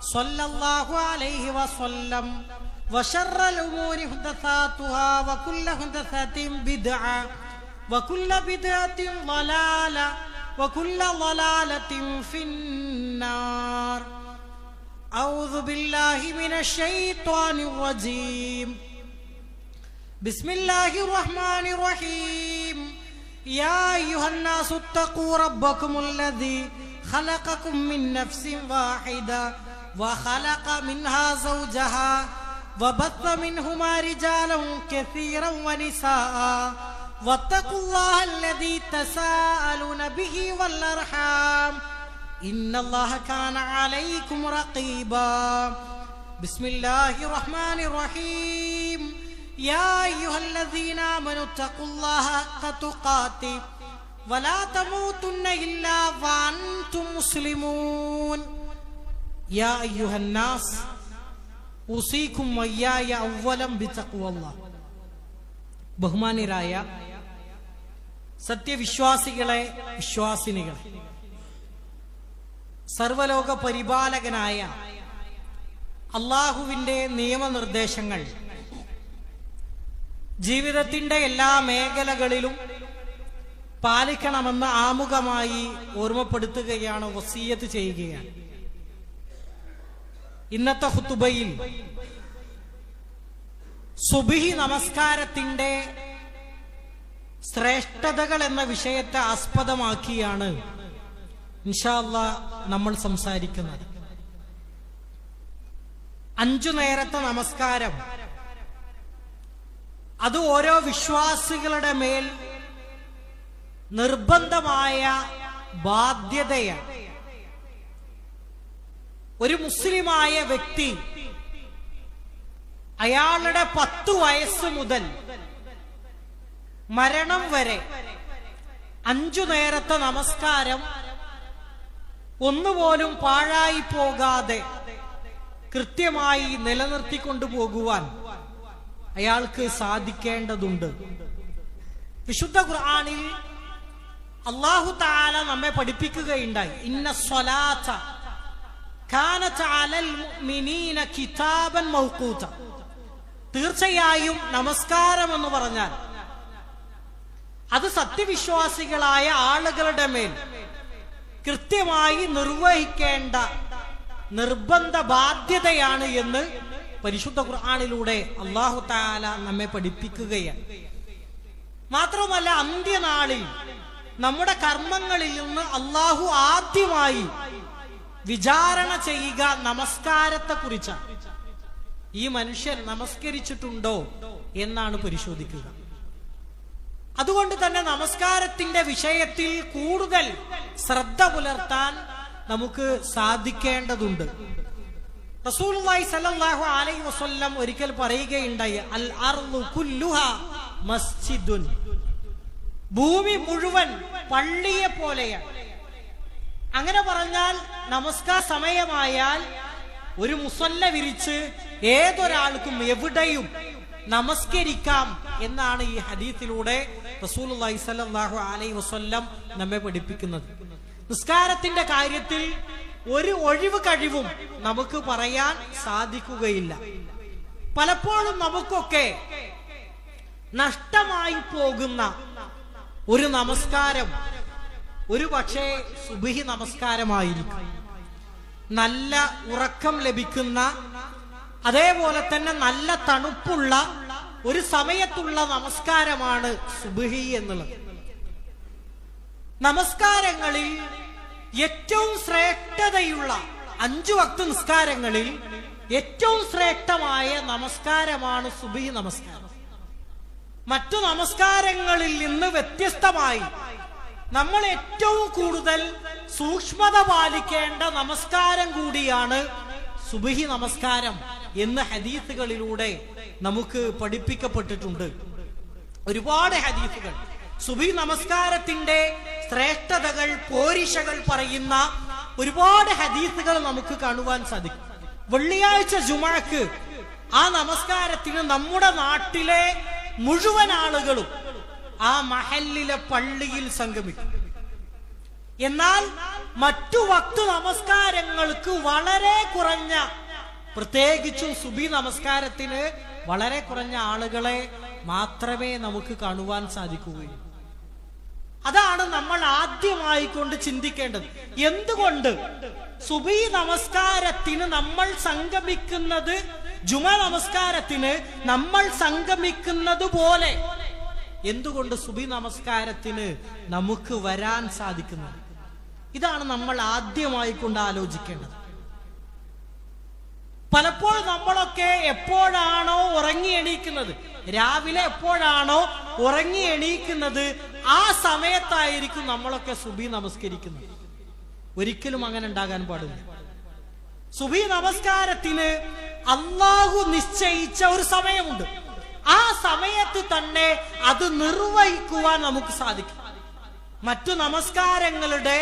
صلى الله عليه وسلم. وشر الأمور محدثاتها وكل محدثة بدعة وكل بدعة ضلالة وكل ضلالة في النار. أعوذ بالله من الشيطان الرجيم. بسم الله الرحمن الرحيم. يا أيها الناس اتقوا ربكم الذي خلقكم من نفس واحدة وخلق منها زوجها وبث منهما رجالا كثيرا ونساء. واتقوا الله الذي تساءلون به والأرحام. إن الله كان عليكم رقيبا. بسم الله الرحمن الرحيم. يا أيها الذين آمنوا اتقوا الله حق تقاته ولا تموتن إلا وأنتم مسلمون. يا أيها الناس ഉസീക്കും വയ്യായ അവലം ബിത്തക്കുവല്ല ബഹുമാനിരായ സത്യവിശ്വാസികളെ വിശ്വാസിനികളെ സർവലോക പരിപാലകനായ അള്ളാഹുവിൻ്റെ നിയമനിർദ്ദേശങ്ങൾ ജീവിതത്തിൻ്റെ എല്ലാ മേഖലകളിലും പാലിക്കണമെന്ന് ആമുഖമായി ഓർമ്മപ്പെടുത്തുകയാണ് വസീയത്ത് ചെയ്യുകയാണ് ഇന്നത്തെ ഹുത്തുബയിൽ സുബിഹി നമസ്കാരത്തിന്റെ ശ്രേഷ്ഠതകൾ എന്ന വിഷയത്തെ ആസ്പദമാക്കിയാണ് ഇൻഷാല്ല നമ്മൾ സംസാരിക്കുന്നത്. അഞ്ചു നേരത്തെ നമസ്കാരം. അത് ഓരോ വിശ്വാസികളുടെ മേൽ നിർബന്ധമായ ബാധ്യതയാണ്. ഒരു മുസ്ലിമായ വ്യക്തി അയാളുടെ പത്തു വയസ്സ് മുതൽ മരണം വരെ അഞ്ചു നേരത്തെ നമസ്കാരം ഒന്നുപോലും പാഴായി പോകാതെ കൃത്യമായി നിലനിർത്തിക്കൊണ്ടു പോകുവാൻ അയാൾക്ക് സാധിക്കേണ്ടതുണ്ട്. വിശുദ്ധ ഖുർആാനിൽ അള്ളാഹു താല നമ്മെ പഠിപ്പിക്കുകയുണ്ടായി. ഇന്ന സ്വലാത്ത തീർച്ചയായും നമസ്കാരം എന്ന് പറഞ്ഞാൽ അത് സത്യവിശ്വാസികളായ ആളുകളുടെ മേൽ കൃത്യമായി നിർവഹിക്കേണ്ട നിർബന്ധ ബാധ്യതയാണ് എന്ന് പരിശുദ്ധ ഖുർആാനിലൂടെ അള്ളാഹു താല നമ്മെ പഠിപ്പിക്കുകയാണ്. മാത്രമല്ല അന്ത്യനാളിൽ നമ്മുടെ കർമ്മങ്ങളിൽ നിന്ന് അള്ളാഹു ആദ്യമായി വിചാരണ ചെയ്യുക നമസ്കാരത്തെ കുറിച്ചാണ് ഈ മനുഷ്യൻ നമസ്കരിച്ചിട്ടുണ്ടോ എന്നാണ് പരിശോധിക്കുക. അതുകൊണ്ട് തന്നെ നമസ്കാരത്തിന്റെ വിഷയത്തിൽ കൂടുതൽ ശ്രദ്ധ പുലർത്താൻ നമുക്ക് സാധിക്കേണ്ടതുണ്ട്. റസൂലുള്ളാഹി സല്ലല്ലാഹു അലൈഹി വസല്ലം ഒരിക്കൽ പറയുകയുണ്ടായി അൽ അർളു കുല്ലുഹ മസ്ജിദുൻ. ഭൂമി മുഴുവൻ പള്ളിയെ പോലെയാണ്. അങ്ങനെ പറഞ്ഞാൽ നമസ്കാര സമയമായാൽ ഒരു മുസല്ല വിരിച്ച് ഏതൊരാൾക്കും എവിടെയും നമസ്കരിക്കാം എന്നാണ് ഈ ഹദീത്തിലൂടെ റസൂൽ സ്വല്ലല്ലാഹു അലൈഹി വസല്ലം നമ്മെ പഠിപ്പിക്കുന്നത്. നിസ്കാരത്തിന്റെ കാര്യത്തിൽ ഒരു ഒഴിവ് കഴിവും നമുക്ക് പറയാൻ സാധിക്കുകയില്ല. പലപ്പോഴും നമുക്കൊക്കെ നഷ്ടമായി പോകുന്ന ഒരു നമസ്കാരം ഒരു പക്ഷേ സുബിഹി നമസ്കാരമായിരിക്കും. നല്ല ഉറക്കം ലഭിക്കുന്ന അതേപോലെ തന്നെ നല്ല തണുപ്പുള്ള ഒരു സമയത്തുള്ള നമസ്കാരമാണ് സുബിഹി എന്നുള്ളത്. നമസ്കാരങ്ങളിൽ ഏറ്റവും ശ്രേഷ്ഠതയുള്ള അഞ്ചു വക്ത നിസ്കാരങ്ങളിൽ ഏറ്റവും ശ്രേഷ്ഠമായ നമസ്കാരമാണ് സുബിഹി നമസ്കാരം. മറ്റു നമസ്കാരങ്ങളിൽ നിന്ന് വ്യത്യസ്തമായി നമ്മൾ ഏറ്റവും കൂടുതൽ സൂക്ഷ്മത പാലിക്കേണ്ട നമസ്കാരം കൂടിയാണ് സുബഹി നമസ്കാരം എന്ന് ഹദീസുകളിലൂടെ നമുക്ക് പഠിപ്പിക്കപ്പെട്ടിട്ടുണ്ട്. ഒരുപാട് ഹദീസുകൾ. സുബി നമസ്കാരത്തിന്റെ ശ്രേഷ്ഠതകൾ പോരിഷകൾ പറയുന്ന ഒരുപാട് ഹദീസുകൾ നമുക്ക് കാണുവാൻ സാധിക്കും. വെള്ളിയാഴ്ച ജുമാക്ക് ആ നമസ്കാരത്തിന് നമ്മുടെ നാട്ടിലെ മുഴുവൻ ആളുകളും ആ മഹല്ലിലെ പള്ളിയിൽ സംഗമിക്കും. എന്നാൽ മറ്റു വക്തു നമസ്കാരങ്ങൾക്ക് വളരെ കുറഞ്ഞ പ്രത്യേകിച്ചും സുബി നമസ്കാരത്തിന് വളരെ കുറഞ്ഞ ആളുകളെ മാത്രമേ നമുക്ക് കാണുവാൻ സാധിക്കുകയുള്ളൂ. അതാണ് നമ്മൾ ആദ്യമായി കൊണ്ട് ചിന്തിക്കേണ്ടത്. എന്തുകൊണ്ട് സുബി നമസ്കാരത്തിന് നമ്മൾ സംഗമിക്കുന്നത് ജുമ നമസ്കാരത്തിന് നമ്മൾ സംഗമിക്കുന്നത് പോലെ എന്തുകൊണ്ട് സുബി നമസ്കാരത്തിന് നമുക്ക് വരാൻ സാധിക്കുന്നത്? ഇതാണ് നമ്മൾ ആദ്യമായി കൊണ്ട് ആലോചിക്കേണ്ടത്. പലപ്പോഴും നമ്മളൊക്കെ എപ്പോഴാണോ ഉറങ്ങി എണീക്കുന്നത്? രാവിലെ എപ്പോഴാണോ ഉറങ്ങി എണീക്കുന്നത്? ആ സമയത്തായിരിക്കും നമ്മളൊക്കെ സുബി നമസ്കരിക്കുന്നത്. ഒരിക്കലും അങ്ങനെ ഉണ്ടാകാൻ പാടില്ല. സുബി നമസ്കാരത്തിന് അള്ളാഹു നിശ്ചയിച്ച ഒരു സമയമുണ്ട്. ആ സമയത്ത് തന്നെ അത് നിർവഹിക്കുവാൻ നമുക്ക് സാധിക്കും. മറ്റു നമസ്കാരങ്ങളുടെ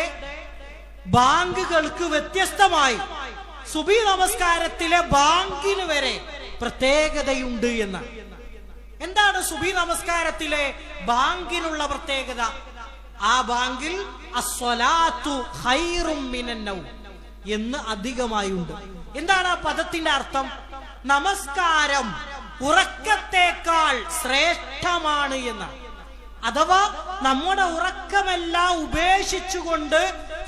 ബാങ്കുകൾക്ക് വ്യത്യസ്തമായി സുബി നമസ്കാരത്തിലെ ബാങ്കിന് വരെ പ്രത്യേകതയുണ്ട് എന്ന്. എന്താണ് സുബി നമസ്കാരത്തിലെ ബാങ്കിനുള്ള പ്രത്യേകത? ആ ബാങ്കിൽ എന്ന് അധികമായി ഉണ്ട് എന്താണ് ആ പദത്തിന്റെ അർത്ഥം? നമസ്കാരം ഉറക്കത്തേക്കാൾ ശ്രേഷ്ഠമാണ് എന്ന്. അഥവാ നമ്മുടെ ഉറക്കമെല്ലാം ഉപേക്ഷിച്ചുകൊണ്ട്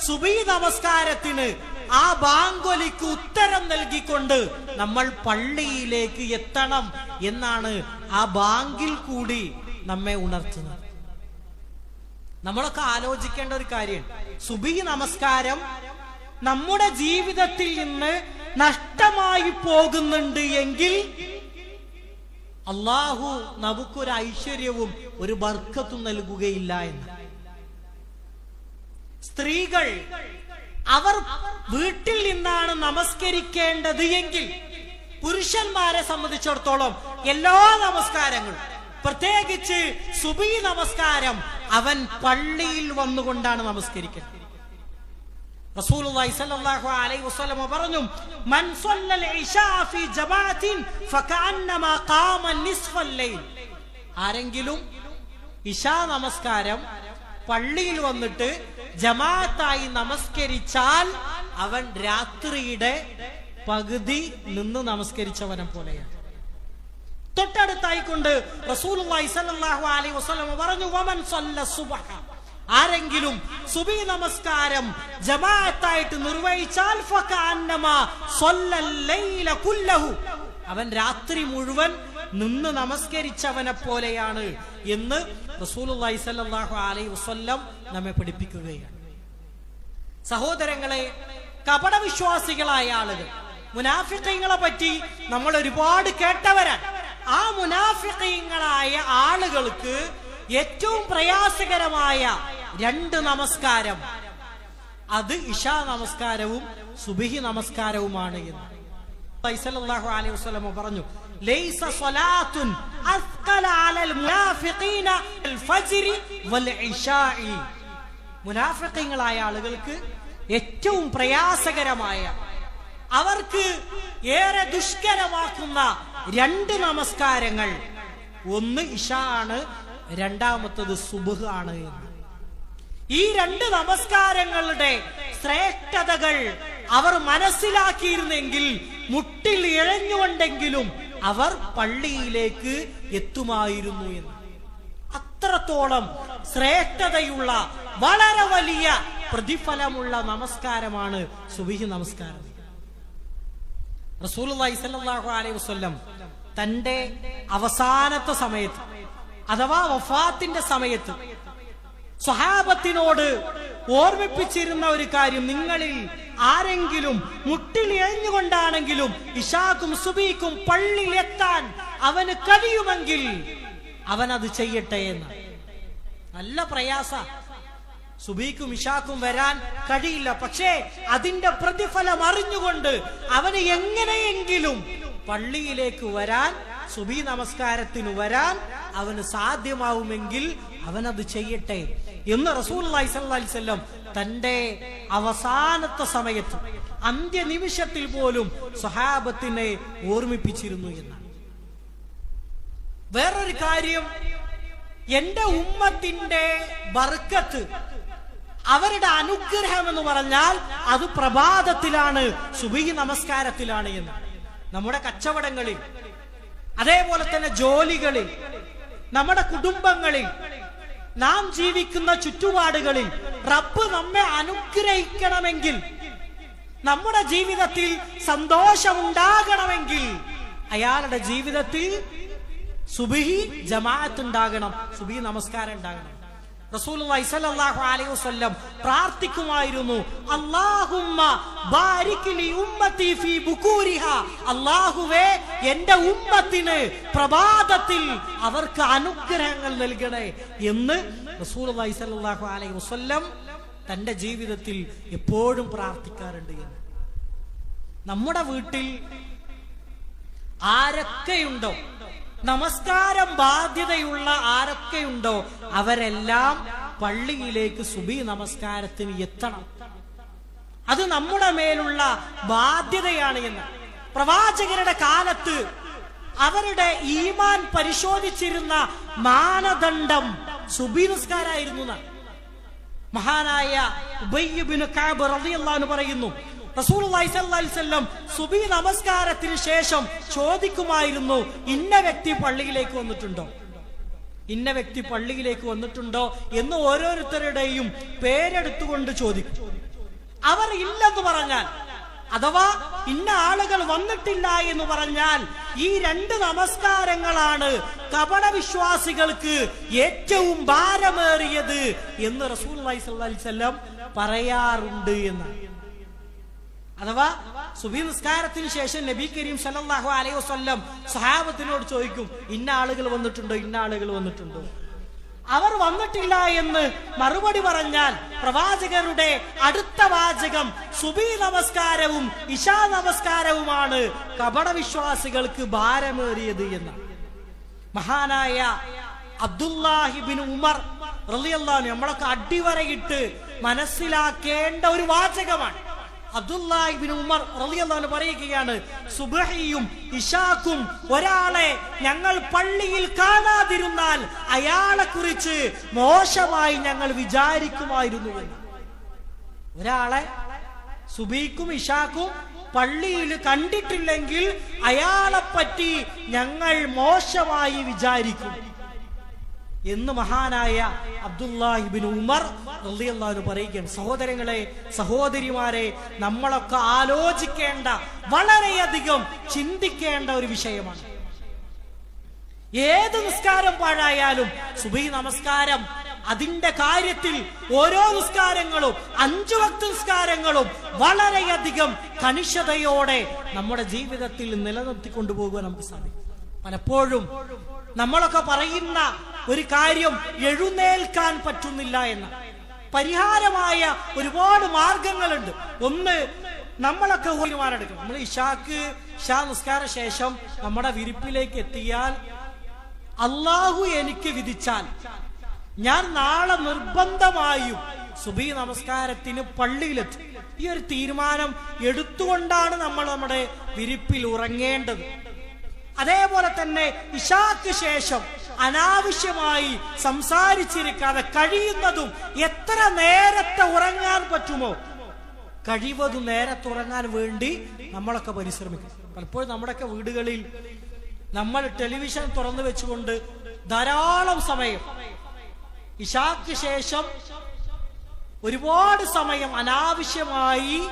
സുബി നമസ്കാരത്തിന് ആ ബാങ്കൊലിക്ക് ഉത്തരം നൽകിക്കൊണ്ട് നമ്മൾ പള്ളിയിലേക്ക് എത്തണം എന്നാണ് ആ ബാങ്കിൽ കൂടി നമ്മെ ഉണർത്തുന്നത്. നമ്മളൊക്കെ ആലോചിക്കേണ്ട ഒരു കാര്യം. സുബി നമസ്കാരം നമ്മുടെ ജീവിതത്തിൽ നിന്ന് നഷ്ടമായി പോകുന്നുണ്ട് എങ്കിൽ അള്ളാഹു നമുക്കൊരു ഐശ്വര്യവും ഒരു ബർക്കത്തും നൽകുകയില്ല എന്ന്. സ്ത്രീകൾ അവർ വീട്ടിൽ നിന്നാണ് നമസ്കരിക്കേണ്ടത് എങ്കിൽ പുരുഷന്മാരെ സംബന്ധിച്ചിടത്തോളം എല്ലാ നമസ്കാരങ്ങളും പ്രത്യേകിച്ച് സുബി നമസ്കാരം അവൻ പള്ളിയിൽ വന്നുകൊണ്ടാണ് നമസ്കരിക്കുന്നത് റസൂലുള്ളാഹി അലൈഹി വസല്ലം പറഞ്ഞു മൻ ഇശാ ഖാമ ലൈൽ. ആരെങ്കിലും ഇശാ നമസ്കാരം പള്ളിയിൽ വന്നിട്ട് ജമാഅത്തായി നമസ്കരിച്ചാൽ അവൻ രാത്രിയുടെ പകുതി നിന്ന് നമസ്കരിച്ചവനെ പോലെയാണ്. തൊട്ടടുത്തായിക്കൊണ്ട് റസൂലുള്ളാഹി സ്വല്ലല്ലാഹു അലൈഹി വസല്ലം പറഞ്ഞു വമൻ സ്വല്ല സുബ്ഹ. ആരെങ്കിലും സുബി നമസ്കാരം ജമാഅത്തായിട്ട് നിർവഹിച്ചാൽ അവൻ രാത്രി മുഴുവൻ നിന്ന് നമസ്കരിച്ചവനെ പോലെയാണ് എന്ന് സ്വല്ലല്ലാഹു അലൈഹി വസല്ലം നമ്മെ പഠിപ്പിക്കുകയാണ്. സഹോദരങ്ങളെ കപടവിശ്വാസികളായ ആളുകൾ മുനാഫിക്കങ്ങളെ പറ്റി നമ്മൾ ഒരുപാട് കേട്ടവരാണ്. ആ മുനാഫിക്കങ്ങളായ ആളുകൾക്ക് ഏറ്റവും പ്രയാസകരമായ രണ്ട് നമസ്കാരം. അത് ഇഷാ നമസ്കാരവും സുബിഹി നമസ്കാരവുമാണ് എന്ന്. സല്ലല്ലാഹു അലൈഹി വസല്ലം പറഞ്ഞു ലൈസ സ്വലാത്തുൻ അസ്ഖല അലൽ വൽ ആളുകൾക്ക് ഏറ്റവും പ്രയാസകരമായ അവർക്ക് ഏറെ ദുഷ്കരമാക്കുന്ന രണ്ട് നമസ്കാരങ്ങൾ. ഒന്ന് ഇഷ ആണ് രണ്ടാമത്തത് സുബുഹ് ആണ് എന്ന്. ഈ രണ്ട് നമസ്കാരങ്ങളുടെ ശ്രേഷ്ഠതകൾ അവർ മനസ്സിലാക്കിയിരുന്നെങ്കിൽ മുട്ടിൽ ഇഴഞ്ഞുകൊണ്ടെങ്കിലും അവർ പള്ളിയിലേക്ക് എത്തുമായിരുന്നു എന്ന്. അത്രത്തോളം ശ്രേഷ്ഠതയുള്ള വളരെ വലിയ പ്രതിഫലമുള്ള നമസ്കാരമാണ് സുബിഹി നമസ്കാരം. റസൂൽ അലൈഹി വസല്ലം തന്റെ അവസാനത്തെ സമയത്ത് അഥവാ വഫാത്തിന്റെ സമയത്ത്. സ്വഹാബത്തിനോട് ഓർമ്മിപ്പിച്ചിരുന്ന ഒരു കാര്യം നിങ്ങളിൽ ആരെങ്കിലും മുട്ടിൽ എഴുഞ്ഞുകൊണ്ടാണെങ്കിലും ഇഷാക്കും സുബീക്കും പള്ളിയിൽ എത്താൻ അവന് കഴിയുമെങ്കിൽ അവൻ അത് ചെയ്യട്ടെ എന്ന്. നല്ല പ്രയാസ. സുബീക്കും ഇഷാക്കും വരാൻ കഴിയില്ല. പക്ഷേ അതിന്റെ പ്രതിഫലം അറിഞ്ഞുകൊണ്ട് അവന് എങ്ങനെയെങ്കിലും പള്ളിയിലേക്ക് വരാൻ സുബി നമസ്കാരത്തിന് വരാൻ അവന് സാധ്യമാവുമെങ്കിൽ അവനത് ചെയ്യട്ടെ എന്ന് റസൂൽ അലൈവല്ലം തന്റെ അവസാനത്തെ സമയത്ത് അന്ത്യനിമിഷത്തിൽ പോലും സ്വഹാബത്തിനെ ഓർമ്മിപ്പിച്ചിരുന്നു എന്നാണ്. വേറൊരു കാര്യം എന്റെ ഉമ്മത്തിന്റെ ബർക്കത്ത് അവരുടെ അനുഗ്രഹം എന്ന് പറഞ്ഞാൽ അത് പ്രഭാതത്തിലാണ് സുബി നമസ്കാരത്തിലാണ് എന്ന്. നമ്മുടെ കച്ചവടങ്ങളിൽ അതേപോലെ തന്നെ ജോലികളിൽ നമ്മുടെ കുടുംബങ്ങളിൽ നാം ജീവിക്കുന്ന ചുറ്റുപാടുകളിൽ റബ്ബ് നമ്മെ അനുഗ്രഹിക്കണമെങ്കിൽ നമ്മുടെ ജീവിതത്തിൽ സന്തോഷമുണ്ടാകണമെങ്കിൽ അയാളുടെ ജീവിതത്തിൽ സുബിഹി ജമാഅത്ത് ഉണ്ടാകണം സുബി നമസ്കാരം ഉണ്ടാകണം. റസൂലുള്ളാഹി അലൈഹി വസല്ലം ഉമ്മത്തി അല്ലാഹുവേ ഉമ്മത്തിന് പ്രഭാതത്തിൽ അവർക്ക് അനുഗ്രഹങ്ങൾ നൽകണേ എന്ന് റസൂലുള്ളാഹി സ്വല്ലല്ലാഹു അലൈഹി വസല്ലം തന്റെ ജീവിതത്തിൽ എപ്പോഴും പ്രാർത്ഥിക്കാറുണ്ട് എന്ന്. നമ്മുടെ വീട്ടിൽ ആരൊക്കെയുണ്ടോ? നമസ്കാരം ബാധ്യതയുള്ള ആരൊക്കെയുണ്ടോ അവരെല്ലാം പള്ളിയിലേക്ക് സുബി നമസ്കാരത്തിന് എത്തണം അത് നമ്മുടെ മേലുള്ള ബാധ്യതയാണ് എന്ന് പ്രവാചകരുടെ കാലത്ത് അവരുടെ ഈമാൻ പരിശോധിച്ചിരുന്ന മാനദണ്ഡം സുബി നമസ്കാരായിരുന്നു എന്നാണ്. മഹാനായ ഉബയ്യബിന് കാബ് റളിയല്ലാഹു പറയുന്നു അലൈഹി സുബഹി നമസ്കാരത്തിന് ശേഷം ചോദിക്കുമായിരുന്നു ഇന്ന വ്യക്തി പള്ളിയിലേക്ക് വന്നിട്ടുണ്ടോ? ഇന്ന വ്യക്തി പള്ളിയിലേക്ക് വന്നിട്ടുണ്ടോ എന്ന് ഓരോരുത്തരുടെയും പേരെടുത്തുകൊണ്ട് ചോദിക്കും. അവർ ഇല്ലെന്ന് പറഞ്ഞാൽ അഥവാ ഇന്ന ആളുകൾ വന്നിട്ടില്ല എന്ന് പറഞ്ഞാൽ ഈ രണ്ട് നമസ്കാരങ്ങളാണ് കപട വിശ്വാസികൾക്ക് ഏറ്റവും ഭാരമേറിയത് എന്ന് റസൂൽ വസ്ലം പറയാറുണ്ട് എന്ന് അഥവാ സുബി നിസ്കാരത്തിന് ശേഷം നബി കരീം സല്ലല്ലാഹു അലൈഹി വസല്ലം സഹാബത്തിനോട് ചോദിക്കും ഇന്ന ആളുകൾ വന്നിട്ടുണ്ടോ? ഇന്ന ആളുകൾ വന്നിട്ടുണ്ടോ? അവർ വന്നിട്ടില്ല എന്ന് മറുപടി പറഞ്ഞാൽ പ്രവാചകരുടെ അടുത്ത വാചകം സുബി നമസ്കാരവും ഇഷാ നമസ്കാരവുമാണ്. കപട വിശ്വാസികൾക്ക് ഭാരമേറിയത് എന്ന് മഹാനായ അബ്ദുല്ലാഹിബിൻ ഉമർ റലിയല്ലാൻ നമ്മളൊക്കെ അടിവരയിട്ട് മനസ്സിലാക്കേണ്ട ഒരു വാചകമാണ്. ഉമർ പറയുകയാണ് സുബഹിയും ഇഷാക്കും ഒരാളെ ഞങ്ങൾ പള്ളിയിൽ കാണാതിരുന്നാൽ അയാളെ കുറിച്ച് മോശമായി ഞങ്ങൾ വിചാരിക്കുമായിരുന്നു എന്ന്. ഒരാളെ സുബിക്കും ഇഷാക്കും പള്ളിയിൽ കണ്ടിട്ടില്ലെങ്കിൽ അയാളെ പറ്റി ഞങ്ങൾ മോശമായി വിചാരിക്കും. എന്ന് മഹാനായ അബ്ദുല്ലാഹിബിൻ ഉമർ റളിയല്ലാഹു പറയുകയാണ് സഹോദരങ്ങളെ സഹോദരിമാരെ നമ്മളൊക്കെ ആലോചിക്കേണ്ട വളരെയധികം ചിന്തിക്കേണ്ട ഒരു വിഷയമാണ്. ഏത് നിസ്കാരം പാഴായാലും സുബൈ നമസ്കാരം അതിന്റെ കാര്യത്തിൽ ഓരോ നിസ്കാരങ്ങളും അഞ്ചു വക്ത നിസ്കാരങ്ങളും വളരെയധികം കണിശതയോടെ നമ്മുടെ ജീവിതത്തിൽ നിലനിർത്തിക്കൊണ്ടു പോകുവാൻ നമുക്ക് സാധിക്കും. പലപ്പോഴും നമ്മളൊക്കെ പറയുന്ന ഒരു കാര്യം എഴുന്നേൽക്കാൻ പറ്റുന്നില്ല എന്ന് പരിഹാരമായ ഒരുപാട് മാർഗങ്ങളുണ്ട്. ഒന്ന് നമ്മളൊക്കെ തീരുമാനമെടുക്കും നമ്മൾ ഇഷാക്ക് ഇഷാ നിസ്കാര ശേഷം നമ്മുടെ വിരിപ്പിലേക്ക് എത്തിയാൽ അള്ളാഹു എനിക്ക് വിധിച്ചാൽ ഞാൻ നാളെ നിർബന്ധമായും സുബി നമസ്കാരത്തിന് പള്ളിയിലെത്തും. ഈ ഒരു തീരുമാനം എടുത്തുകൊണ്ടാണ് നമ്മൾ നമ്മുടെ വിരിപ്പിൽ ഉറങ്ങേണ്ടത്. അതേപോലെ തന്നെ ഇഷാക്ക് ശേഷം അനാവശ്യമായി സംസാരിച്ചിരിക്കാതെ കഴിയുന്നതും എത്ര നേരത്തെ ഉറങ്ങാൻ പറ്റുമോ? കഴിവതും നേരത്തെ ഉറങ്ങാൻ വേണ്ടി നമ്മളൊക്കെ പരിശ്രമിക്കും. പലപ്പോഴും നമ്മുടെയൊക്കെ വീടുകളിൽ നമ്മൾ ടെലിവിഷൻ തുറന്നു വെച്ചുകൊണ്ട് ധാരാളം സമയം ഇഷാക്ക് ശേഷം ഒരുപാട് സമയം അനാവശ്യമായി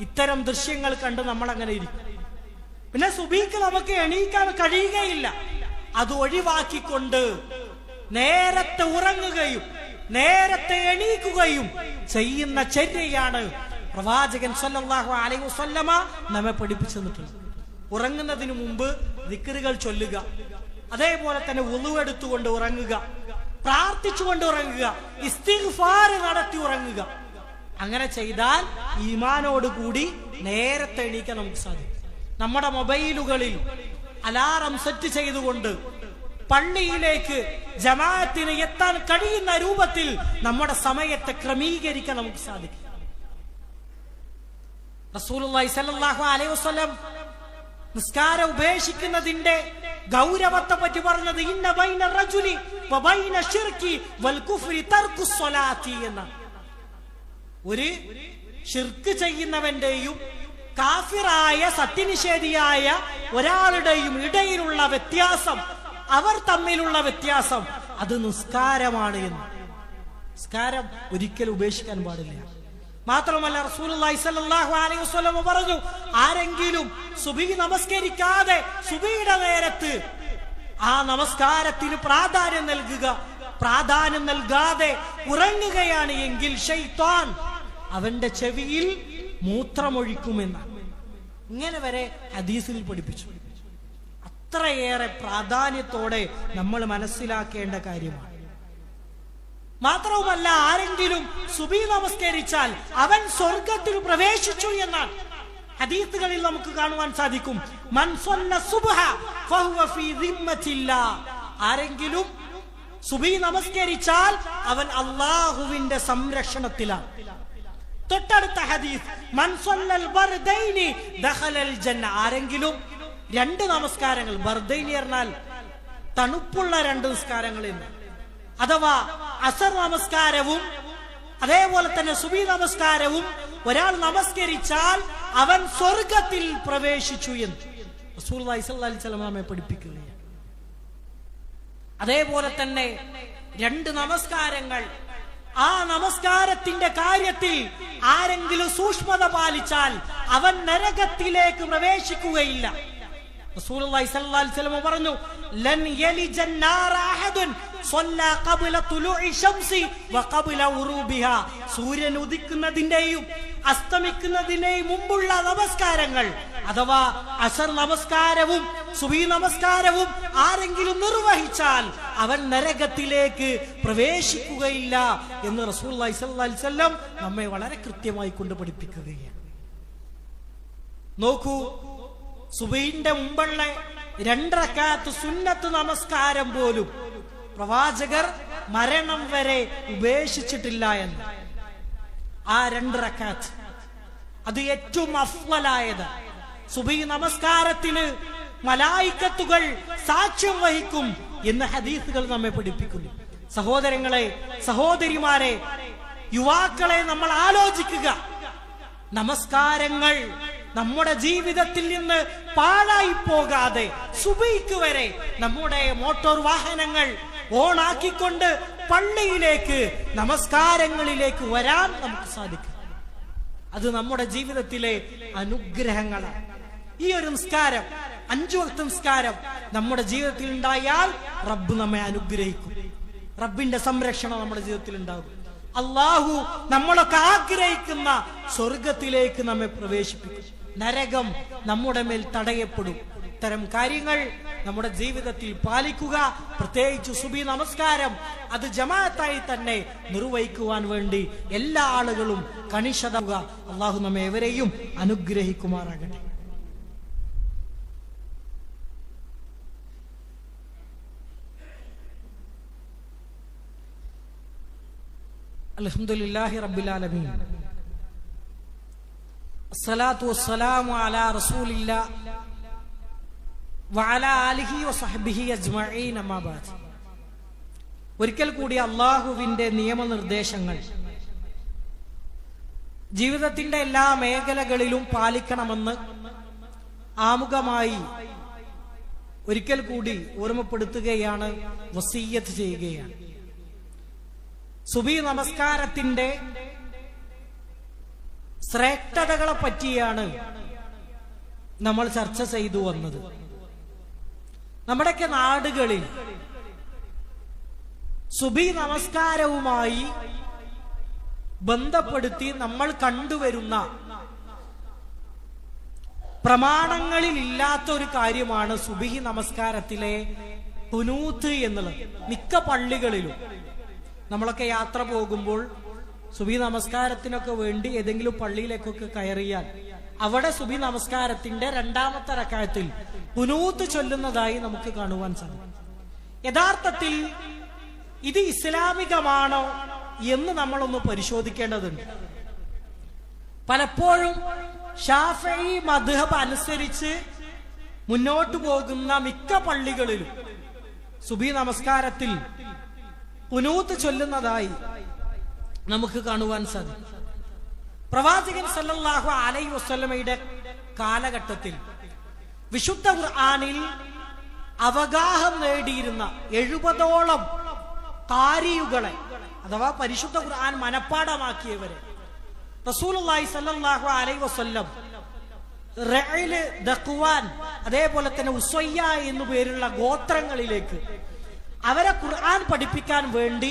ഇത്തരം ദൃശ്യങ്ങൾ കണ്ട് നമ്മൾ അങ്ങനെ ഇരിക്കും. പിന്നെ സുബീക്ക് നമുക്ക് എണീക്കാൻ കഴിയുകയില്ല. അത് ഒഴിവാക്കിക്കൊണ്ട് നേരത്തെ ഉറങ്ങുകയും നേരത്തെ എണീക്കുകയും ചെയ്യുന്ന ചര്യയാണ് പ്രവാചകൻ സല്ലല്ലാഹു അലൈഹി വസല്ലമ നമ്മെ പഠിപ്പിച്ചു തന്നിട്ടുള്ളത്. ഉറങ്ങുന്നതിന് മുമ്പ് ദിക്കറുകൾ ചൊല്ലുക. അതേപോലെ തന്നെ ഉളുവെടുത്തുകൊണ്ട് ഉറങ്ങുക. പ്രാർത്ഥിച്ചുകൊണ്ട് ഉറങ്ങുക. ഇസ്തിഗ്ഫാർ നടത്തി ഉറങ്ങുക. അങ്ങനെ ചെയ്താൽ ഈമാനോട് കൂടി നേരത്തെ എണീക്കാൻ നമുക്ക് സാധിക്കും. നമ്മുടെ മൊബൈലുകളിൽ അലാറം സെറ്റ് ചെയ്തുകൊണ്ട് പള്ളിയിലേക്ക് ജമാഅത്തിന് എത്താൻ കഴിയുന്ന രൂപത്തിൽ നമ്മുടെ സമയത്തെ ക്രമീകരിക്കാൻ നമുക്ക് സാധിക്കും. റസൂലുള്ളാഹി സ്വല്ലല്ലാഹു അലൈഹി നിസ്കാരം ഉപേക്ഷിക്കുന്നതിന്റെ ഗൗരവത്തെ പറ്റി പറഞ്ഞത് ഇന്ന ബൈന റജുലി വബൈന വൽ കുഫ്രി എന്ന ഒരു ചെയ്യുന്നവന്റെയും കാഫിറായ സത്യനിഷേധിയായ ഒരാളുടെയും ഇടയിലുള്ള വ്യത്യാസം അവർ തമ്മിലുള്ള വ്യത്യാസം അത് നിസ്കാരമാണ് എന്ന്. നിസ്കാരം ഒരിക്കലും ഉപേക്ഷിക്കാൻ പാടില്ല. മാത്രമല്ല വസല്ലം പറഞ്ഞു ആരെങ്കിലും സുബി നമസ്കരിക്കാതെ സുബിയുടെ നേരത്ത് ആ നമസ്കാരത്തിന് പ്രാധാന്യം നൽകുക പ്രാധാന്യം നൽകാതെ ഉറങ്ങുകയാണ് എങ്കിൽ അവന്റെ ചെവിയിൽ മൂത്രമൊഴിക്കുമെന്ന് ഇങ്ങനെ വരെ ഹദീസിൽ പഠിപ്പിച്ചു. അത്രയേറെ പ്രാധാന്യത്തോടെ നമ്മൾ മനസ്സിലാക്കേണ്ട കാര്യമാണ്. മാത്രവുമല്ല ആരെങ്കിലും സുബി നമസ്കരിച്ചാൽ അവൻ സ്വർഗത്തിൽ പ്രവേശിച്ചു എന്നാണ്. ഹദീസുകളിൽ നമുക്ക് കാണുവാൻ സാധിക്കും. ആരെങ്കിലും സുബി നമസ്കരിച്ചാൽ അവൻ അള്ളാഹുവിന്റെ സംരക്ഷണത്തിലാണ്. തൊട്ടടുത്ത ഹദീസ് മൻ സ്വല്ലൽ ബർദൈനി ദഖലൽ ജന്ന ആരെങ്കിലും രണ്ട് നമസ്കാരങ്ങൾ ബർദൈനി പറഞ്ഞാൽ തണുപ്പുള്ള രണ്ട് നിസ്കാരങ്ങൾ എന്ന്. അഥവാ അസർ നമസ്കാരവും അതേപോലെ തന്നെ സുബി നമസ്കാരവും ഒരാൾ നമസ്കരിച്ചാൽ അവൻ സ്വർഗത്തിൽ പ്രവേശിച്ചു എന്ന്. റസൂലുള്ളാഹി സ്വല്ലല്ലാഹി അലൈഹി വസല്ലം നമ്മെ പഠിപ്പിക്കുകയാണ്. അതേപോലെ തന്നെ രണ്ട് നമസ്കാരങ്ങൾ ആ നമസ്കാരത്തിന്റെ കാര്യത്തിൽ ആരെങ്കിലും സൂക്ഷ്മത പാലിച്ചാൽ അവൻ നരകത്തിലേക്ക് പ്രവേശിക്കുകയില്ല. റസൂലുള്ളാഹി അലൈഹി വസല്ലം പറഞ്ഞു ലൻ ശംസി സൂര്യൻ ഉദിക്കുന്നതിന്റെയും അസ്തമിക്കുന്നതിന്റെയും മുമ്പുള്ള നമസ്കാരങ്ങൾ അഥവാ അസർ നമസ്കാരവും സുബി നമസ്കാരവും ആരെങ്കിലും നിർവഹിച്ചാൽ അവൻ നരകത്തിലേക്ക് പ്രവേശിക്കുകയില്ല എന്ന് റസൂൽ നമ്മെ വളരെ കൃത്യമായി കൊണ്ട് പഠിപ്പിക്കുകയാണ്. നോക്കൂ സുബൈന്റെ മുമ്പുള്ള രണ്ടരക്കാത്ത് സുന്നത്ത് നമസ്കാരം പോലും പ്രവാചകർ മരണം വരെ ഉപേക്ഷിച്ചിട്ടില്ല എന്ന്. ആ രണ്ടറക്കാത്ത് അത് ഏറ്റവും അഫ്വലായത്. സുബൈ നമസ്കാരത്തിന് മലായിക്കത്തുകൾ സാക്ഷ്യം വഹിക്കും എന്ന് ഹദീസുകൾ നമ്മെ പഠിപ്പിക്കുന്നു. സഹോദരങ്ങളെ സഹോദരിമാരെ യുവാക്കളെ നമ്മൾ ആലോചിക്കുക. നമസ്കാരങ്ങൾ നമ്മുടെ ജീവിതത്തിൽ നിന്ന് പാഴായി പോകാതെ സുബൈക്ക് വരെ നമ്മുടെ മോട്ടോർ വാഹനങ്ങൾ ഓണാക്കിക്കൊണ്ട് പള്ളിയിലേക്ക് നമസ്കാരങ്ങളിലേക്ക് വരാൻ നമുക്ക് സാധിക്കും. അത് നമ്മുടെ ജീവിതത്തിലെ അനുഗ്രഹങ്ങളാണ്. ഈ ഒരു നിസ്കാരം അഞ്ചു വക്ത നിസ്കാരം നമ്മുടെ ജീവിതത്തിൽ ഉണ്ടായാൽ റബ്ബ് നമ്മെ അനുഗ്രഹിക്കും. റബ്ബിന്റെ സംരക്ഷണം നമ്മുടെ ജീവിതത്തിൽ ഉണ്ടാകും. അള്ളാഹു നമ്മളൊക്കെ ആഗ്രഹിക്കുന്ന സ്വർഗത്തിലേക്ക് നമ്മെ പ്രവേശിപ്പിക്കും. നരകം നമ്മുടെ മേൽ തടയപ്പെടും. ഇത്തരം കാര്യങ്ങൾ നമ്മുടെ ജീവിതത്തിൽ പാലിക്കുക. പ്രത്യേകിച്ച് സുബി നമസ്കാരം. അത് ജമാഅത്തായി തന്നെ നിർവഹിക്കുവാൻ വേണ്ടി എല്ലാ ആളുകളും കണിശത അള്ളാഹു നമ്മെ എവരെയും അനുഗ്രഹിക്കുമാറാകട്ടെ. അലഹമുല്ലാഹി റബ്ബിൽ വസ്സലാമു അലാ ആലിഹി ഒരിക്കൽ കൂടി അള്ളാഹുവിന്റെ നിയമനിർദ്ദേശങ്ങൾ ജീവിതത്തിന്റെ എല്ലാ മേഖലകളിലും പാലിക്കണമെന്ന് ആമുഖമായി ഒരിക്കൽ കൂടി ഓർമ്മപ്പെടുത്തുകയാണ് വസീയത്ത് ചെയ്യുകയാണ്. സുബി നമസ്കാരത്തിന്റെ ശ്രേഷ്ഠതകളെ പറ്റിയാണ് നമ്മൾ ചർച്ച ചെയ്തു വന്നത്. നമ്മുടെയൊക്കെ നാടുകളിൽ സുബി നമസ്കാരവുമായി ബന്ധപ്പെടുത്തി നമ്മൾ കണ്ടുവരുന്ന പ്രമാണങ്ങളിൽ ഇല്ലാത്ത ഒരു കാര്യമാണ് സുബിഹി നമസ്കാരത്തിലെ കുനൂത്ത് എന്നുള്ളത്. മിക്ക പള്ളികളിലും നമ്മളൊക്കെ യാത്ര പോകുമ്പോൾ സുബി നമസ്കാരത്തിനൊക്കെ വേണ്ടി ഏതെങ്കിലും പള്ളിയിലേക്കൊക്കെ കയറിയാൽ അവിടെ സുബി നമസ്കാരത്തിന്റെ രണ്ടാമത്തെ റക്കായത്തിൽ പുനൂത്ത് ചൊല്ലുന്നതായി നമുക്ക് കാണുവാൻ സാധിക്കും. യഥാർത്ഥത്തിൽ ഇത് ഇസ്ലാമികമാണോ എന്ന് നമ്മളൊന്ന് പരിശോധിക്കേണ്ടതുണ്ട്. പലപ്പോഴും ഷാഫി മധുഹബ് അനുസരിച്ച് മുന്നോട്ടു പോകുന്ന മിക്ക പള്ളികളിലും സുബി നമസ്കാരത്തിൽ പുനൂത്ത് ചൊല്ലുന്നതായി നമുക്ക് കാണുവാൻ സാധിക്കും. പ്രവാചകൻ സല്ലല്ലാഹു അലൈ വസല്ലമയുടെ കാലഘട്ടത്തിൽ വിശുദ്ധ ഖുർആാനിൽ അവഗാഹം നേടിയിരുന്ന എഴുപതോളം കാരിയുകളെ അഥവാ പരിശുദ്ധ ഖുർആൻ മനപ്പാടമാക്കിയവരെ റസൂലുള്ളാഹി സല്ലാഹു അലൈ വസ്ല്ലം ദഖ്വാൻ അതേപോലെ തന്നെ ഉസയ്യ എന്നു പേരുള്ള ഗോത്രങ്ങളിലേക്ക് അവരെ ഖുർആൻ പഠിപ്പിക്കാൻ വേണ്ടി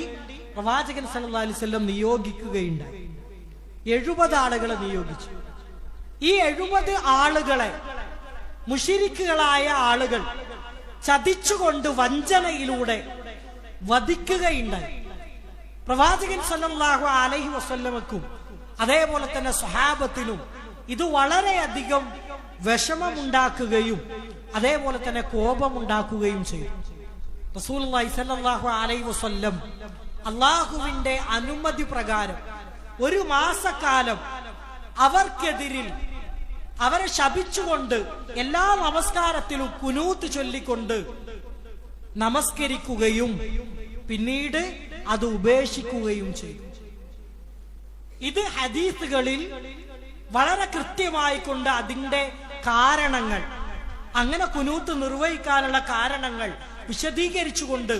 പ്രവാചകൻ വസല്ലം നിയോഗിക്കുകയുണ്ടായി. എഴുപത് ആളുകളെ നിയോഗിച്ചു. ഈ എഴുപത് ആളുകളെ മുഷിരിക്കുകളായ ആളുകൾ ചതിച്ചുകൊണ്ട് വഞ്ചനയിലൂടെ വധിക്കുകയുണ്ടായി. പ്രവാചകൻ സല്ലല്ലാഹു അലഹി വസ്ല്ലമക്കും അതേപോലെ തന്നെ സ്വഹാബത്തിനും ഇത് വളരെയധികം വിഷമമുണ്ടാക്കുകയും അതേപോലെ തന്നെ കോപമുണ്ടാക്കുകയും ചെയ്തു. റസൂൽ അലൈഹി വസല്ലം അള്ളാഹുവിന്റെ അനുമതി പ്രകാരം ഒരു മാസക്കാലം അവർക്കെതിരിൽ അവരെ ശപിച്ചുകൊണ്ട് എല്ലാ നമസ്കാരത്തിലും കുനൂത്ത് ചൊല്ലിക്കൊണ്ട് നമസ്കരിക്കുകയും പിന്നീട് അത് ഉപേക്ഷിക്കുകയും ചെയ്തു. ഇത് ഹദീസുകളിൽ വളരെ കൃത്യമായി കൊണ്ട് അതിന്റെ കാരണങ്ങൾ അങ്ങനെ കുനൂത്ത് നിർവഹിക്കാനുള്ള കാരണങ്ങൾ വിശദീകരിച്ചുകൊണ്ട്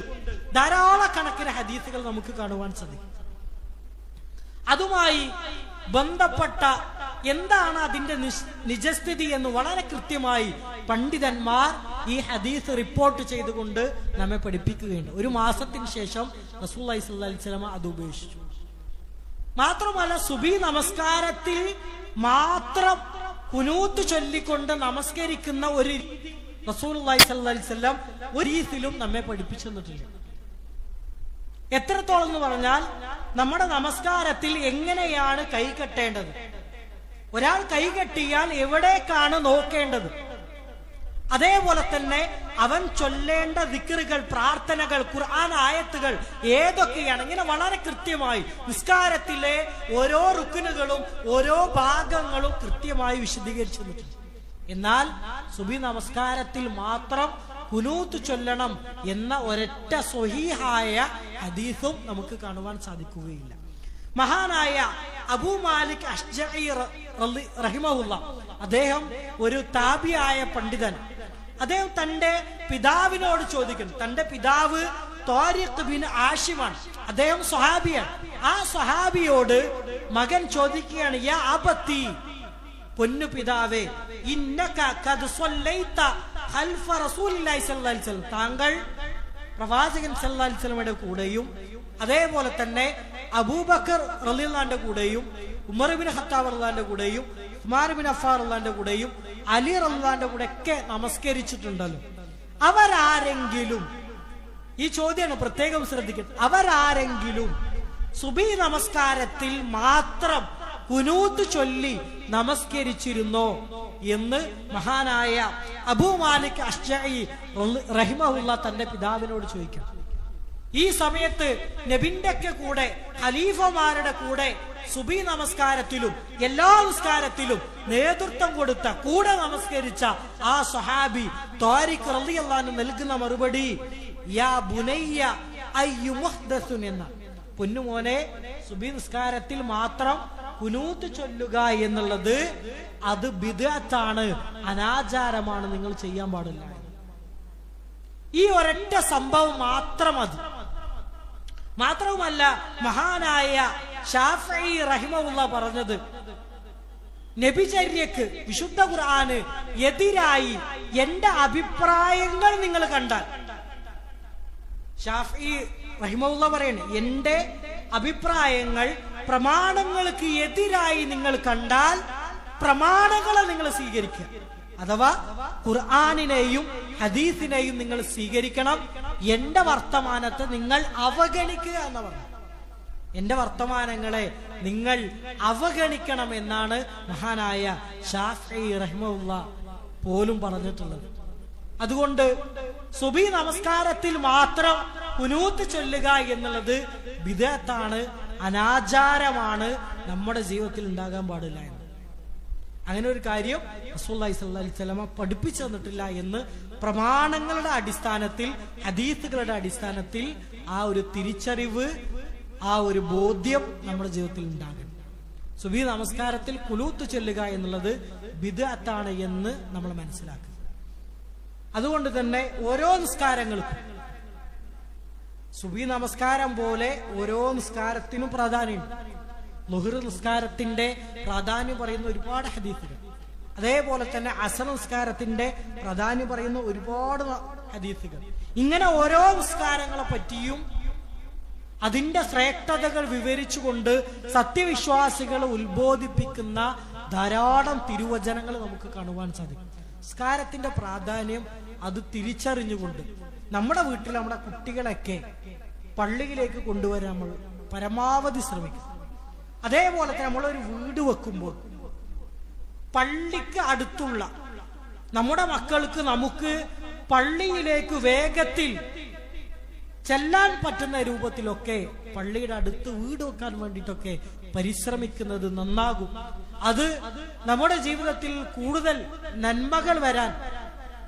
ധാരാളക്കണക്കിന് ഹദീസുകൾ നമുക്ക് കാണുവാൻ സാധിക്കും. അതുമായി ബന്ധപ്പെട്ട എന്താണ് അതിന്റെ നിജസ്ഥിതി എന്ന് വളരെ കൃത്യമായി പണ്ഡിതന്മാർ ഈ ഹദീസ് റിപ്പോർട്ട് ചെയ്തുകൊണ്ട് നമ്മെ പഠിപ്പിക്കുകയുണ്ട്. ഒരു മാസത്തിന് ശേഷം റസൂല്ലി സ്വലമ അത് ഉപേക്ഷിച്ചു. മാത്രമല്ല സുബി നമസ്കാരത്തിൽ മാത്രം കുനൂത്ത് ചൊല്ലിക്കൊണ്ട് നമസ്കരിക്കുന്ന ഒരു റസൂൽ ഒരു രീതിയിലും നമ്മെ പഠിപ്പിച്ചു തന്നിട്ടില്ല എത്രത്തോളം എന്ന് പറഞ്ഞാൽ നമ്മുടെ നമസ്കാരത്തിൽ എങ്ങനെയാണ് കൈ കെട്ടേണ്ടത്? ഒരാൾ കൈ കെട്ടിയാൽ എവിടേക്കാണ് നോക്കേണ്ടത്? അതേപോലെ തന്നെ അവൻ ചൊല്ലേണ്ട ദിക്കറുകൾ പ്രാർത്ഥനകൾ ഖുർആൻ ആയത്തുകൾ ഏതൊക്കെയാണ്? ഇങ്ങനെ വളരെ കൃത്യമായി നിസ്കാരത്തിലെ ഓരോ റുക്കിനുകളും ഓരോ ഭാഗങ്ങളും കൃത്യമായി വിശദീകരിച്ചു തന്നിട്ടുണ്ട് എന്നാൽ സുബി നമസ്കാരത്തിൽ മാത്രം കുനൂത്ത് ചൊല്ലണം എന്ന ഒരൊറ്റ സ്വഹീഹായ ഹദീസും നമുക്ക് കാണുവാൻ സാധിക്കുകയില്ല. മഹാനായ അബൂ മാലിക് അഷ്ജഈ റ- റഹിമഹുല്ല അദ്ദേഹം ഒരു താബിയായ പണ്ഡിതൻ. അദ്ദേഹം തന്റെ പിതാവിനോട് ചോദിക്കുന്നു. തന്റെ പിതാവ് ആശിമാണ് ബിൻ ആഷിമാണ് അദ്ദേഹം സ്വഹാബിയാണ്. ആ സ്വഹാബിയോട് മകൻ ചോദിക്കുകയാണ് യാ അബത്തി പൊന്നു പിതാവേ താങ്കൾ പ്രവാചകൻ സല്ലാസ്ലമയുടെ കൂടെയും അതേപോലെ തന്നെ അബൂബക്കർ റലിള്ളാന്റെ കൂടെയും ഉമർ ബിൻ ഖത്താബ് റളിയല്ലാഹുവിന്റെ കൂടെയും ഉമാർബിൻ ബിൻ അള്ളാന്റെ കൂടെയും അലി റള്ളാന്റെ കൂടെ ഒക്കെ നമസ്കരിച്ചിട്ടുണ്ടല്ലോ. അവരാരെങ്കിലും ഈ ചോദ്യമാണ് പ്രത്യേകം ശ്രദ്ധിക്കുന്നത് അവരാരെങ്കിലും സുബി നമസ്കാരത്തിൽ മാത്രം കുനൂത്ത് ചൊല്ലി നമസ്കരിച്ചിരുന്നോ എന്ന് മഹാനായ അബൂ മാലിക് അഷ്ജി റഹിമഹുല്ല തന്റെ പിതാവിനോട് ചോദിക്കാം. ഈ സമയത്ത് നബിന്റെയൊക്കെ കൂടെ ഖലീഫമാരുടെ കൂടെ സുബി നമസ്കാരത്തിലും എല്ലാ നമസ്കാരത്തിലും നേതൃത്വം കൊടുത്ത കൂടെ നമസ്കരിച്ച ആ സഹാബി താരിഖ് റളിയല്ലാഹു നൽകുന്ന മറുപടി യാ ബുനയ്യ അയ്യു മുഹ്ദസുൻ എന്ന. പൊന്നുമോനെ സുബി നിസ്കാരത്തിൽ മാത്രം കുനൂത്ത് ചൊല്ലുക എന്നുള്ളത് അത് ബിദത്താണ് അനാചാരമാണ് നിങ്ങൾ ചെയ്യാൻ പാടില്ല. ഈ ഒരൊറ്റ സംഭവം മാത്രം മതി. മാത്രവുമല്ല മഹാനായ ഷാഫി റഹിമുള്ള പറഞ്ഞത് നബിചര്യക്ക് വിശുദ്ധ ഖുർആന് എതിരായി എന്റെ അഭിപ്രായങ്ങൾ നിങ്ങൾ കണ്ടാൽ. ഷാഫി റഹിമുള്ള പറയണേ എന്റെ അഭിപ്രായങ്ങൾ പ്രമാണങ്ങൾക്ക് എതിരായി നിങ്ങൾ കണ്ടാൽ പ്രമാണങ്ങളെ നിങ്ങൾ സ്വീകരിക്കുക. അഥവാ ഖുർആാനിനെയും ഹദീസിനെയും നിങ്ങൾ സ്വീകരിക്കണം. എന്റെ വർത്തമാനത്തെ നിങ്ങൾ അവഗണിക്കുക എന്ന് പറഞ്ഞു എന്റെ വർത്തമാനങ്ങളെ നിങ്ങൾ അവഗണിക്കണം എന്നാണ് മഹാനായ ഷാഫി റഹ്മുള്ള പോലും പറഞ്ഞിട്ടുള്ളത്. അതുകൊണ്ട് സുബി നമസ്കാരത്തിൽ മാത്രം കുനൂത്ത് ചൊല്ലുക എന്നുള്ളത് വിദഗ്ധാണ് അനാചാരമാണ് നമ്മുടെ ജീവിതത്തിൽ ഉണ്ടാകാൻ പാടില്ല എന്ന്. അങ്ങനെ ഒരു കാര്യം റസൂല്ലി സ്വല്ലി സ്വലമ പഠിപ്പിച്ചു തന്നിട്ടില്ല എന്ന് പ്രമാണങ്ങളുടെ അടിസ്ഥാനത്തിൽ ഹദീസുകളുടെ അടിസ്ഥാനത്തിൽ ആ ഒരു തിരിച്ചറിവ് ആ ഒരു ബോധ്യം നമ്മുടെ ജീവിതത്തിൽ ഉണ്ടാകും സുബി നമസ്കാരത്തിൽ കുലൂത്ത് ചൊല്ലുക എന്നുള്ളത് ബിദത്താണ് എന്ന് നമ്മൾ മനസ്സിലാക്കുക. അതുകൊണ്ട് തന്നെ ഓരോ നിസ്കാരങ്ങൾക്കും സുബി നമസ്കാരം പോലെ ഓരോ നിസ്കാരത്തിനും പ്രാധാന്യമുണ്ട് ലുഹർ നിസ്കാരത്തിന്റെ പ്രാധാന്യം പറയുന്ന ഒരുപാട് ഹദീസുകൾ. അതേപോലെ തന്നെ അസർ നിസ്കാരത്തിന്റെ പ്രാധാന്യം പറയുന്ന ഒരുപാട് ഹദീസുകൾ. ഇങ്ങനെ ഓരോ നിസ്കാരങ്ങളെ പറ്റിയും അതിന്റെ ശ്രേഷ്ഠതകൾ വിവരിച്ചുകൊണ്ട് സത്യവിശ്വാസികളെ ഉത്ബോധിപ്പിക്കുന്ന ധാരാളം തിരുവചനങ്ങൾ നമുക്ക് കാണുവാൻ സാധിക്കും. നിസ്കാരത്തിന്റെ പ്രാധാന്യം അത് തിരിച്ചറിഞ്ഞുകൊണ്ട് നമ്മുടെ വീട്ടിൽ നമ്മുടെ കുട്ടികളൊക്കെ പള്ളിയിലേക്ക് കൊണ്ടുവരാൻ നമ്മൾ പരമാവധി ശ്രമിക്കും. അതേപോലെ തന്നെ നമ്മളൊരു വീട് വെക്കുമ്പോൾ പള്ളിക്ക് അടുത്തുള്ള നമ്മുടെ മക്കൾക്ക് നമുക്ക് പള്ളിയിലേക്ക് വേഗത്തിൽ ചെല്ലാൻ പറ്റുന്ന രൂപത്തിലൊക്കെ പള്ളിയുടെ അടുത്ത് വീട് വെക്കാൻ വേണ്ടിയിട്ടൊക്കെ പരിശ്രമിക്കുന്നത് നന്നാകും. അത് നമ്മുടെ ജീവിതത്തിൽ കൂടുതൽ നന്മകൾ വരാൻ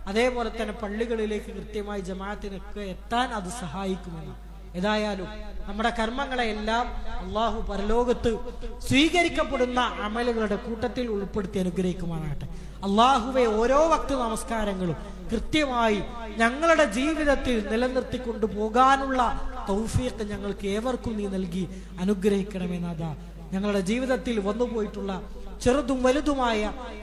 അതേപോലെ തന്നെ പള്ളികളിലേക്ക് കൃത്യമായി ജമാഅത്തിനൊക്കെ എത്താൻ അത് സഹായിക്കുമെന്ന്. ഏതായാലും നമ്മുടെ കർമ്മങ്ങളെല്ലാം അള്ളാഹു പരലോകത്ത് സ്വീകരിക്കപ്പെടുന്ന അമലുകളുടെ കൂട്ടത്തിൽ ഉൾപ്പെടുത്തി അനുഗ്രഹിക്കുമാറാകട്ടെ. അള്ളാഹുവെ ഓരോ വക്ത നമസ്കാരങ്ങളും കൃത്യമായി ഞങ്ങളുടെ ജീവിതത്തിൽ നിലനിർത്തിക്കൊണ്ടു പോകാനുള്ള തൗഫീഖ് ഞങ്ങൾക്ക് ഏവർക്കും നീ നൽകി അനുഗ്രഹിക്കണമെന്നതാ ഞങ്ങളുടെ ജീവിതത്തിൽ വന്നുപോയിട്ടുള്ള ചെറുതും വലുതുമായ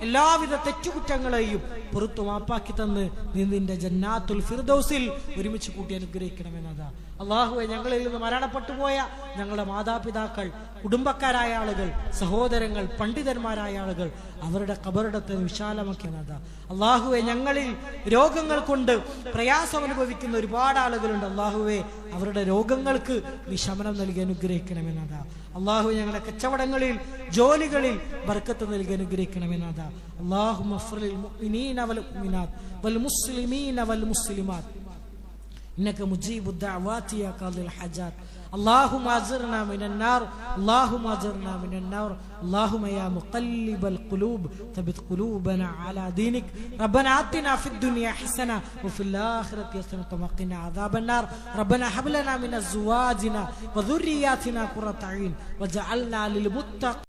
എല്ലാവിധ തെറ്റുകുറ്റങ്ങളെയും പുറത്തു മാപ്പാക്കി തന്ന് നീ നിന്റെ ജന്നാത്തുൽ ഫിർദൗസിൽ ഒരുമിച്ച് കൂട്ടി അനുഗ്രഹിക്കണമെന്നതാ. അള്ളാഹുവെ ഞങ്ങളിൽ നിന്ന് മരണപ്പെട്ടു പോയ ഞങ്ങളുടെ മാതാപിതാക്കൾ കുടുംബക്കാരായ ആളുകൾ സഹോദരങ്ങൾ പണ്ഡിതന്മാരായ ആളുകൾ അവരുടെ കബറിടത്തെ വിശാലമാക്കി നൽകുക അള്ളാഹുവെ ഞങ്ങളിൽ രോഗങ്ങൾ കൊണ്ട് പ്രയാസം അനുഭവിക്കുന്ന ഒരുപാട് ആളുകളുണ്ട്. അള്ളാഹുവെ അവരുടെ രോഗങ്ങൾക്ക് വിശമനം നൽകി അനുഗ്രഹിക്കണമെന്നതാ. അള്ളാഹു ഞങ്ങളുടെ കച്ചവടങ്ങളിൽ ജോലികളിൽ ബർക്കത്ത് നൽകി അനുഗ്രഹിക്കണമെന്നതാ. അള്ളാഹു മുസ്ലിമീൻ അവൽ മുസ്ലിമീൻ അവൽ മുസ്ലിമാത്ത്. إنك مجيب الدعوات يا قاضي الحاجات. اللهم أجرنا من النار اللهم أجرنا من النار. اللهم يا مقلب القلوب ثبت قلوبنا على دينك. ربنا آتنا في الدنيا حسنة وفي الآخرة حسنة وقنا عذاب النار. ربنا هب لنا من أزواجنا وذرياتنا قرة عين وجعلنا للمتقين